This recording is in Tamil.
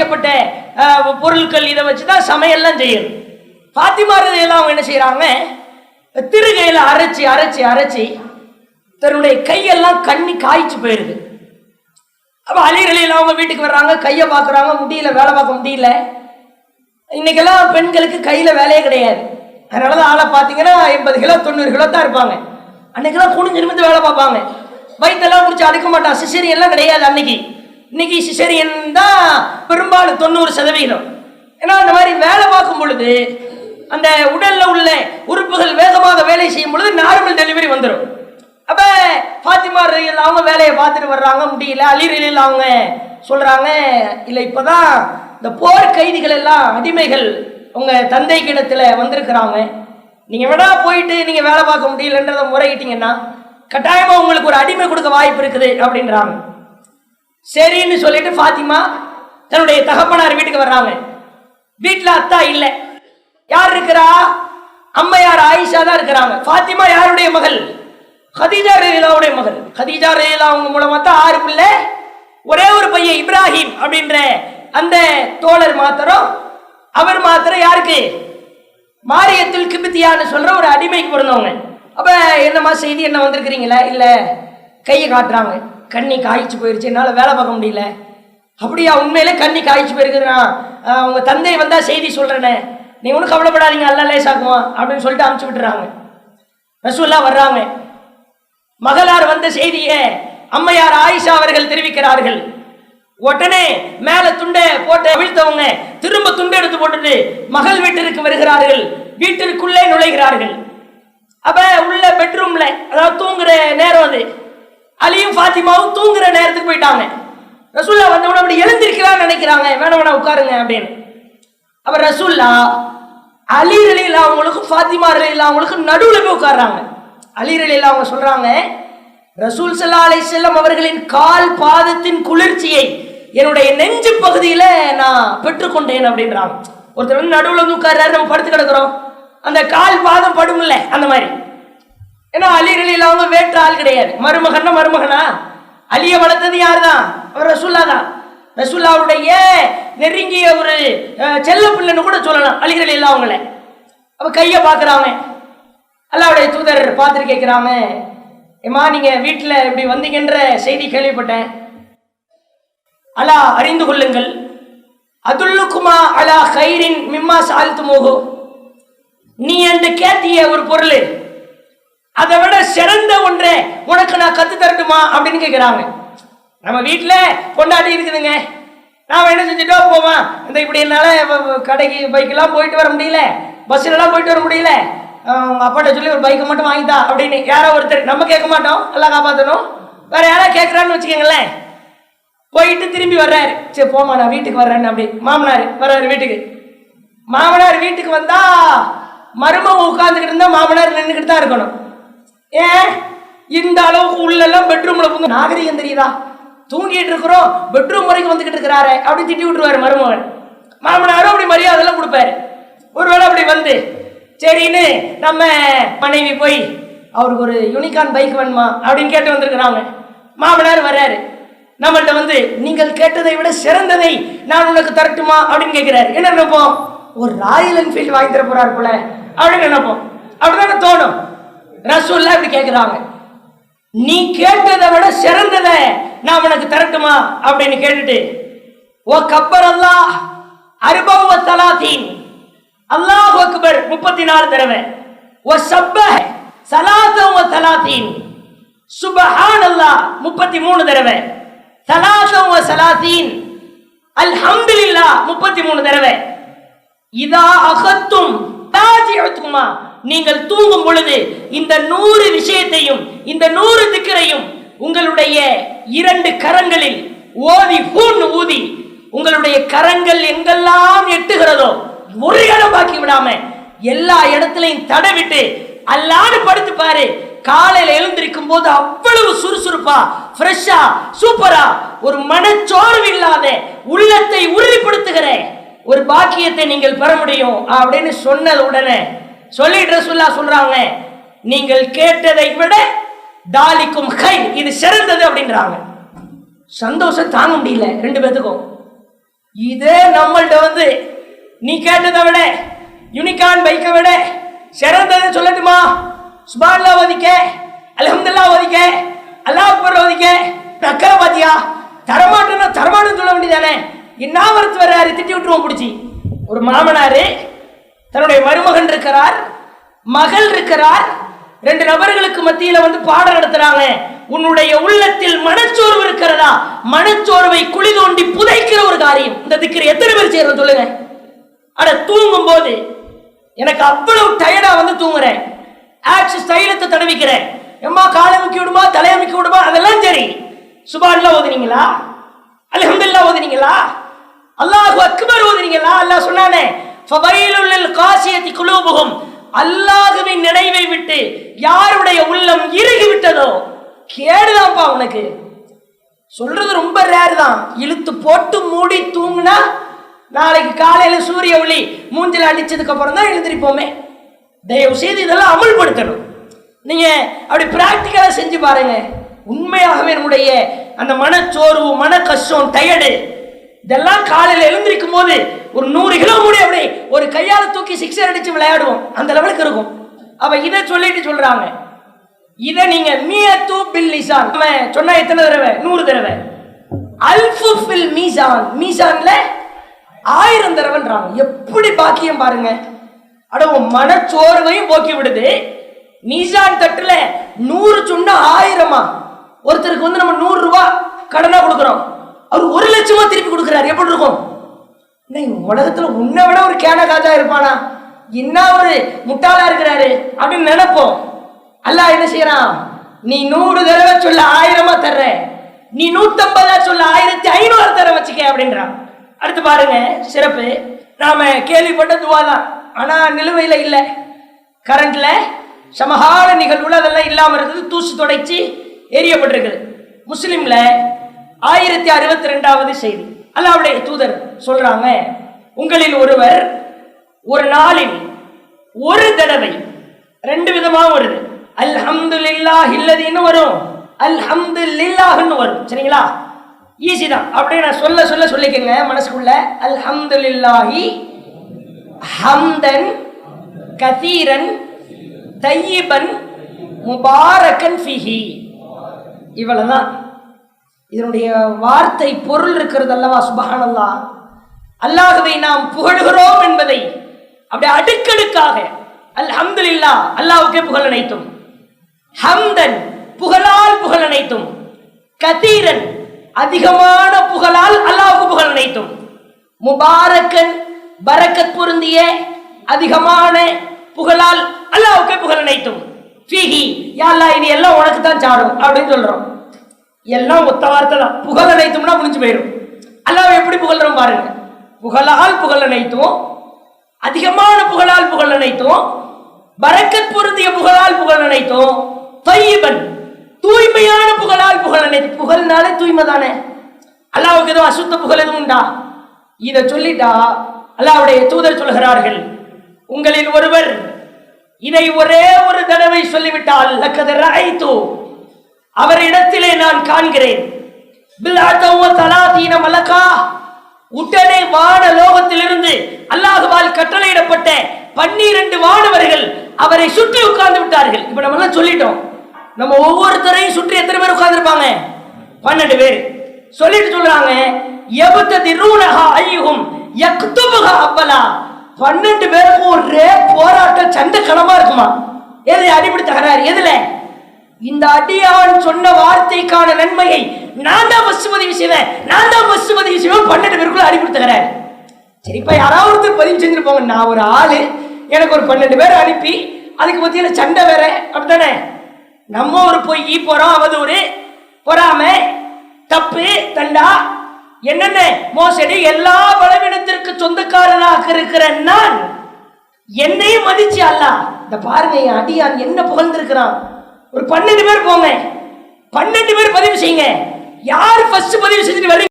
செய்யப்பட்ட பொருட்கள் இதை வச்சு தான் சமையல்லாம் செய்யணும். ஃபாத்திமா எல்லாம் அவங்க என்ன செய்றாங்க? திருகையில அரைச்சி அரைச்சி அரைச்சி தன்னுடைய கையெல்லாம் கண்ணி காய்ச்சி போயிருது. அப்ப அலிரலியில் அவங்க வீட்டுக்கு வர்றாங்க கையை பார்க்குறாங்க முடியல வேலை பார்க்க முடியல. இன்னைக்கெல்லாம் பெண்களுக்கு கையில வேலையே கிடையாது. அதனால தான் ஆளை பார்த்தீங்கன்னா எண்பது கிலோ தொண்ணூறு கிலோ தான் இருப்பாங்க. அன்னைக்கெல்லாம் குனிஞ்சு நிமிந்து வேலை பார்ப்பாங்க. வயிற்றெல்லாம் முடிச்சு அடுக்க மாட்டான். சிசேரியன் எல்லாம் கிடையாது அன்னைக்கு. இன்னைக்கு சிசேரியன் தான் பெரும்பாலும் தொண்ணூறு சதவீதம். ஏன்னா அந்த மாதிரி வேலை பார்க்கும் பொழுது அந்த உடல்ல உள்ள உறுப்புகள் வேகமாக வேலை செய்யும் பொழுது நார்மல் டெலிவரி வந்துடும் அப்ப பாத்திமா ரயில் அவங்க வேலையை பார்த்துட்டு வர்றாங்க முடியல அலிரலில் அவங்க சொல்றாங்க இல்லை இப்பதான் இந்த போர் கைதிகள் எல்லாம் அடிமைகள் உங்க தந்தை கிடத்துல வந்திருக்கிறாங்க. நீங்க வேணா போயிட்டு நீங்க வேலை பார்க்க முடியலன்றதை முறையிட்டீங்கன்னா கட்டாயமா உங்களுக்கு ஒரு அடிமை கொடுக்க வாய்ப்பு இருக்குது அப்படின்றாங்க. சரின்னு சொல்லிட்டு ஃபாத்திமா தன்னுடைய தகப்பனார் வீட்டுக்கு வர்றாங்க. வீட்டில் அத்தா இல்லை. யார் இருக்கிறா? அம்மையார் ஆயிஷா தான் இருக்கிறாங்க. ஃபாத்திமா யாருடைய மகள்? கதீஜா ரேலாவுடைய மகள். ஹதீஜா ரேலா அவங்க மூலமாக தான் ஆறு பிள்ளை ஒரே ஒரு பையன் இப்ராஹிம் அப்படின்ற அந்த தோழர் மாத்திரம் அவர் மாத்திரம் யாருக்கு? மாரியத்தில் கிபித்தியான்னு சொல்ற ஒரு அடிமைக்கு பிறந்தவங்க. அப்ப என்னம்மா செய்தி என்ன வந்திருக்கிறீங்களா? இல்ல கையை காட்டுறாங்க. கண்ணி காய்ச்சி போயிருச்சு என்னால் வேலை பார்க்க முடியல. அப்படியா உண்மையிலே கண்ணி காய்ச்சி போயிருக்குதுண்ணா. உங்கள் தந்தை வந்தால் செய்தி சொல்றேனே. நீ ஒன்றும் கவலைப்படாதீங்க அல்ல லேசாக்குவான் அப்படின்னு சொல்லிட்டு அமுச்சு விட்டுறாங்க. ரசூல்லாம் வர்றாங்க. மகளார் வந்த செய்தியை அம்மையார் ஆயிஷா அவர்கள் தெரிவிக்கிறார்கள். உடனே மேல துண்டை போட்டு அவிழ்த்தவங்க திரும்ப துண்டை எடுத்து போட்டுட்டு மகள் வீட்டிற்கு வருகிறார்கள். வீட்டிற்குள்ளே நுழைகிறார்கள். அப்ப உள்ள பெட்ரூம்ல அதாவது தூங்குற நேரம் அது. அலியும் ஃபாத்திமாவும் தூங்குற நேரத்துக்கு போயிட்டாங்க. ரசூல்லா வந்தவன அப்படி எழுந்திருக்கிறான்னு நினைக்கிறாங்க. வேணாம் வேணாம் உட்காருங்க அப்படின்னு. அப்ப ரசூல்லா அலி ரலியில் அவங்களுக்கும் ஃபாத்திமா ரலியில் அவங்களுக்கும் நடுவில் போய் உட்காடுறாங்க அலி ரலியில் அவங்க சொல்றாங்க ரசூல் சல்லா அலை செல்லம் அவர்களின் கால் பாதத்தின் குளிர்ச்சியை என்னுடைய நெஞ்சு பகுதியில நான் பெற்றுக்கொண்டேன் அப்படின்றாங்க. ஒருத்தர் வந்து நடுவில் வந்து உட்கார்றாரு. நம்ம படுத்து கிடக்குறோம். அந்த கால் பாதம் படும்ல அந்த மாதிரி. ஏன்னா அலிகள் இல்லாம வேற்று ஆள் கிடையாது. மருமகன்னா மருமகனா? அலிய வளர்த்தது யார் தான் அவர் ரசூல்லா தான். ரசூல்லாவுடைய நெருங்கிய ஒரு செல்ல பிள்ளைன்னு கூட சொல்லலாம். அலிகள் ரலியில் அவங்கள அப்ப கையை பார்க்குறாங்க. அல்லாவுடைய தூதர் பார்த்துட்டு கேட்குறாங்க ஏம்மா நீங்க வீட்டில் இப்படி வந்தீங்கன்ற செய்தி கேள்விப்பட்டேன். அலா அறிந்து கொள்ளுங்கள். அதுல்லுக்குமா அலா கயிறின் மிம்மா சால்த்து மோகோ நீ என்று கேட்டிய ஒரு பொருள். அதை விட சிறந்த ஒன்றே உனக்கு நான் கத்து தரட்டுமா அப்படின்னு கேட்கிறாங்க நம்ம வீட்டில் கொண்டாடி இருக்குதுங்க. நான் என்ன செஞ்சுட்டோ போவேன் இந்த இப்படி என்னால் கடைக்கு பைக்கெல்லாம் போயிட்டு வர முடியல. பஸ்ஸிலலாம் போயிட்டு வர முடியல. அப்பாட்ட சொல்லி ஒரு பைக்கை மட்டும் வாங்கித்தா அப்படின்னு யாரோ ஒருத்தர் நம்ம கேட்க மாட்டோம். எல்லாம் காப்பாற்றணும் வேற யாராவது கேட்குறான்னு வச்சுக்கோங்களேன். போயிட்டு திரும்பி வர்றாரு. சரி போமா நான் வீட்டுக்கு வர்றேன்னு அப்படி. மாமனார் வர்றாரு வீட்டுக்கு. மாமனார் வீட்டுக்கு வந்தா மருமக உட்காந்துக்கிட்டு இருந்தால் மாமனார் நின்றுக்கிட்டு தான் இருக்கணும். ஏ இந்த அளவுக்கு உள்ளெல்லாம் பெட்ரூம்ல புங்க நாகரிகம் தெரியுதா? தூங்கிட்டு இருக்கிறோம் பெட்ரூம் வரைக்கும் வந்துகிட்டு இருக்கிறாரு அப்படி திட்டி விட்டுருவாரு மருமகன். மாமனாரும் அப்படி மரியாதை எல்லாம் கொடுப்பாரு. ஒருவேளை அப்படி வந்து சரின்னு நம்ம மனைவி போய் அவருக்கு ஒரு யூனிகான் பைக் வேணுமா? அப்படின்னு கேட்டு வந்திருக்கிறாங்க. மாமனார் வர்றாரு. நம்மள்ட்ட வந்து நீங்கள் கேட்டதை விட சிறந்ததை நான் உனக்கு தரட்டுமா? அப்படின்னு கேட்கிறாரு என்ன நினைப்போம்? ஒரு ராயல் என்ஃபீல்டு வாங்கி தர போறாரு போல. அப்படின்னு நினைப்போம். அப்படிதானே தோணும். ரசூல்லா இப்படி கேட்கிறாங்க நீ கேட்டதை விட சிறந்ததை நான் உனக்கு தரட்டுமா? அப்படின்னு கேட்டுட்டு ஓ கப்பர் அல்லா அருபவ சலாத்தீன். அல்லாஹ் அக்பர் முப்பத்தி நாலு தடவை ஓ சப்ப சலாத்தவ சலாத்தீன். சுபஹான் அல்லாஹ் முப்பத்தி மூணு தடவை சலாத்தவ சலாத்தீன். அல்ஹம்துலில்லா முப்பத்தி மூணு தடவை இதா அகத்தும் தாஜிஅத்துமா நீங்கள் தூங்கும் பொழுது இந்த நூறு விஷயத்தையும் இந்த நூறு திக்கரையும் உங்களுடைய இரண்டு கரங்களில் ஓதி ஹூன் ஊதி உங்களுடைய கரங்கள் எங்கெல்லாம் எட்டுகிறதோ ஒரு இடம் பாக்கி விடாம எல்லா இடத்துலையும் தடவிட்டு அல்லாடு படுத்து பாரு. காலையில எழுந்திருக்கும் போது அவ்வளவு சுறுசுறுப்பா ஃப்ரெஷ்ஷா சூப்பரா ஒரு மனச்சோர்வு இல்லாத உள்ளத்தை உறுதிப்படுத்துகிறேன். ஒரு பாக்கியத்தை நீங்கள் பெற முடியும். அப்படின்னு சொன்னது உடனே சொல்லிட்டு ரசுல்லா சொல்றாங்க நீங்கள் கேட்டதை விட தாலிக்கும் கை இது சிறந்தது அப்படின்றாங்க. சந்தோஷம் தாங்க முடியல ரெண்டு பேத்துக்கும். இதே நம்மள்கிட்ட வந்து நீ கேட்டதை விட யூனிகான் பைக்கை விட சிறந்தது சொல்லட்டுமா? சுபான்லா ஓதிக்க அலமதுல்லா ஓதிக்க அல்லாஹ் அக்பர் ஓதிக்க நக்கல பாத்தியா தரமாட்டேன்னா தரமாட்டேன்னு சொல்ல வேண்டியதானே என்ன வரத்து வர்றாரு திட்டி விட்டுருவோம் பிடிச்சி ஒரு மாமனாரு தன்னுடைய மருமகன் இருக்கிறார் மகள் இருக்கிறார் ரெண்டு நபர்களுக்கு மத்தியில வந்து பாடம் நடத்துறாங்க உன்னுடைய உள்ளத்தில் மனச்சோர்வு இருக்கிறதா? மனச்சோர்வை குழி தோண்டி புதைக்கிற ஒரு காரியம். இந்த திக்கிற எத்தனை பேர் செய்யறோம் சொல்லுங்க. அட தூங்கும் போது எனக்கு அவ்வளவு டயர்டா வந்து தூங்குறேன். ஆக்சிஸ் தைலத்தை தடவிக்கிறேன். எம்மா காலை முக்கி விடுமா தலையை முக்கி விடுமா? அதெல்லாம் சரி. சுபான்லாம் ஓதுனீங்களா? அலஹம்துல்லா ஓதுனீங்களா? அல்லாஹு அக்பர் ஓதுறீங்களா அல்லாஹ் சொன்னானே ஃபவைலுல் காசியத்தி குலூபுகும் அல்லாஹுவின் நினைவை விட்டு யாருடைய உள்ளம் இறுகி விட்டதோ கேடுதான்ப்பா உனக்கு. சொல்றது ரொம்ப ரேர் தான். இழுத்து போட்டு மூடி தூங்குனா நாளைக்கு காலையில சூரிய ஒளி மூஞ்சில அடிச்சதுக்கு அப்புறம் தான் எழுந்திருப்போமே. தயவு செய்து இதெல்லாம் அமல்படுத்தணும். நீங்க அப்படி பிராக்டிக்கலா செஞ்சு பாருங்க. உண்மையாகவே நம்முடைய அந்த மனச்சோர்வு மன கஷ்டம் டயர்டு இதெல்லாம் காலையில் எழுந்திருக்கும் போது ஒரு நூறு கிலோ மூடி அப்படி ஒரு கையால் தூக்கி சிக்ஸர் அடித்து விளையாடுவோம். அந்த லெவலுக்கு இருக்கும். அப்போ இதை சொல்லிட்டு சொல்கிறாங்க இதை நீங்க மியத்து பில் லிசான் நம்ம சொன்னா எத்தனை தடவை? நூறு தடவை. அல்ஃபு பில் மீசான். மீசான்ல ஆயிரம் தடவைன்றாங்க. எப்படி பாக்கியம் பாருங்க. அட உன் மனச்சோர்வையும் போக்கி விடுது. மீசான் தட்டுல நூறு சொன்னா ஆயிரமா? ஒருத்தருக்கு வந்து நம்ம நூறு ரூபாய் கடனா கொடுக்குறோம். அவர் ஒரு லட்சமா திருப்பி கொடுக்குறாரு. எப்படி இருக்கும்? டேய், உலகத்துல உன்னை விட ஒரு கேன காஜா இருப்பானா? என்ன ஒரு முட்டாளா இருக்கிறாரு? அப்படின்னு நினைப்போம். அல்லா என்ன செய்யறான்? நீ நூறு தடவை சொல்ல ஆயிரமா தர்ற. நீ நூத்தம்பதா சொல்ல ஆயிரத்தி ஐநூறு தர வச்சுக்க அப்படின்றான். அடுத்து பாருங்க சிறப்பு. நாம கேள்விப்பட்ட துவா தான் ஆனா நிலுவையில இல்ல. கரண்ட்ல சமகால நிகழ்வுல அதெல்லாம் இல்லாம இருக்குது. தூசு துடைச்சி எரியப்பட்டிருக்குது. முஸ்லீம்ல ஆயிரத்தி அறுபத்தி ரெண்டாவது செய்தி. அல்லாவுடைய தூதர் சொல்றாங்க உங்களில் ஒருவர் ஒரு நாளில் ஒரு தடவை ரெண்டு விதமா வருது. அல்ஹம்துலில்லாஹ் இல்லதின்னு வரும் அல்ஹம்துலில்லாஹ்னு வரும். சரிங்களா? ஈஸி தான். அப்படியே நான் சொல்ல சொல்ல சொல்லிக்கங்க மனசுக்குள்ள. அல்ஹம்துலில்லாஹி ஹம்தன் கதீரன் தையீபன் முபாரக்கன் ஃபிஹி. இவ்வளவுதான். இதனுடைய வார்த்தை பொருள் இருக்கிறது அல்லவா சுபஹானல்லா? அல்லாகவே நாம் புகழுகிறோம் என்பதை அப்படியே அடுக்கடுக்காக அல் அல்ஹம்துலில்லா அல்லாவுக்கே புகழ் அனைத்தும். ஹம்தன் புகழால் புகழ் அனைத்தும். கதீரன் அதிகமான புகழால் அல்லாவுக்கு புகழ் அனைத்தும். முபாரக்கன் பரக்கத் பொருந்திய அதிகமான புகழால் அல்லாவுக்கே புகழ் அனைத்தும். ஃபீஹி யா அல்லாஹ் இது எல்லாம் உனக்கு தான் சாடும் அப்படின்னு சொல்றோம். எல்லாம் ஒத்த வார்த்தை தான் புகழ் அனைத்தும்னா முடிஞ்சு போயிடும் அல்லாஹ் எப்படி புகழ்றோம் பாருங்க. புகழால் புகழ் அனைத்தும் அதிகமான புகழால் புகழ் அனைத்தும் பரக்கத் பொருந்திய புகழால் புகழ் அனைத்தும் தொய்பன் தூய்மையான புகழால் புகழ் அனைத்து புகழ்னாலே தூய்மை தானே. அல்லாவுக்கு எதுவும் அசுத்த புகழ் எதுவும் உண்டா? இதை சொல்லிட்டா அல்லாவுடைய தூதர் சொல்கிறார்கள் உங்களில் ஒருவர் இதை ஒரே ஒரு தடவை சொல்லிவிட்டால் லக்கதர் ஐத்தோ அவரிடத்திலே நான் காண்கிறேன். உடனே வான லோகத்திலிருந்து அல்லாஹுவால் கட்டளையிடப்பட்ட பன்னிரண்டு வானவர்கள் அவரை சுற்றி உட்கார்ந்து விட்டார்கள். இப்ப நம்ம எல்லாம் சொல்லிட்டோம். நம்ம ஒவ்வொருத்தரையும் சுற்றி எத்தனை பேர் உட்கார்ந்துருப்பாங்க? பன்னெண்டு பேர். சொல்லிட்டு சொல்றாங்க எபத்ததி ரூனஹா ஐயும் எக்துபுகா அப்பலா பன்னெண்டு பேருக்கும் ஒரே போராட்டம் சண்டை களமா இருக்குமா? எது அடிப்படை தகராறு? எதுல? இந்த அடியான் சொன்ன வார்த்தைக்கான நன்மையை நான் தான் பஸ் பதிவு செய்வேன் நான் தான் பஸ் பதிவு செய்வேன் பன்னெண்டு பேருக்குள்ள அடிப்படுத்துகிறேன் சரிப்பா யாராவது ஒருத்தர் பதிவு செஞ்சிருப்பாங்க நான் ஒரு ஆளு எனக்கு ஒரு பன்னெண்டு பேர் அனுப்பி அதுக்கு மத்தியில சண்டை வேற அப்படித்தானே? நம்ம ஒரு பொய் போறோம் அவதூறு பொறாம தப்பு தண்டா என்னென்ன? மோசடி எல்லா பலவீனத்திற்கு சொந்தக்காரனாக இருக்கிற நான் என்னையும் மதிச்சு அல்ல. இந்த பாருங்க என் அடியான் என்ன புகழ்ந்திருக்கிறான்? ஒரு பன்னெண்டு பேர் போங்க. பன்னெண்டு பேர் பதிவு செய்யுங்க. யார் ஃபர்ஸ்ட் பதிவு செஞ்சுட்டு வரீங்க